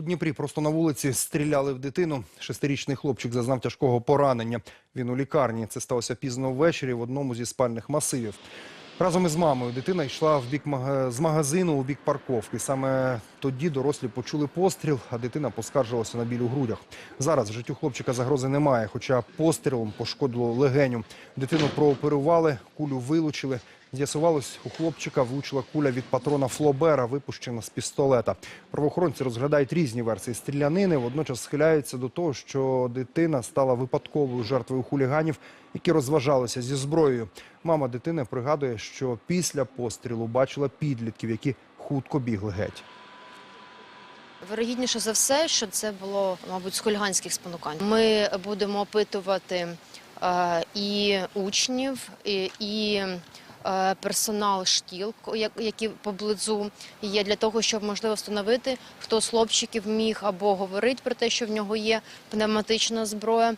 У Дніпрі просто на вулиці стріляли в дитину. Шестирічний хлопчик зазнав тяжкого поранення. Він у лікарні. Це сталося пізно ввечері в одному зі спальних масивів. Разом із мамою дитина йшла в бік мага- з магазину у бік парковки. Саме тоді дорослі почули постріл, а дитина поскаржилася на біль у грудях. Зараз життю хлопчика загрози немає, хоча пострілом пошкодило легеню. Дитину прооперували, кулю вилучили. З'ясувалось, у хлопчика влучила куля від патрона Флобера, випущена з пістолета. Правоохоронці розглядають різні версії стрілянини. Водночас схиляються до того, що дитина стала випадковою жертвою хуліганів, які розважалися зі зброєю. Мама дитини пригадує, що після пострілу бачила підлітків, які хутко бігли геть. Вирогідніше за все, що це було, мабуть, з хуліганських спонукань. Ми будемо опитувати е, і учнів, і, і персонал шкіл, які поблизу є, для того, щоб можливо встановити, хто з хлопчиків міг або говорить про те, що в нього є пневматична зброя.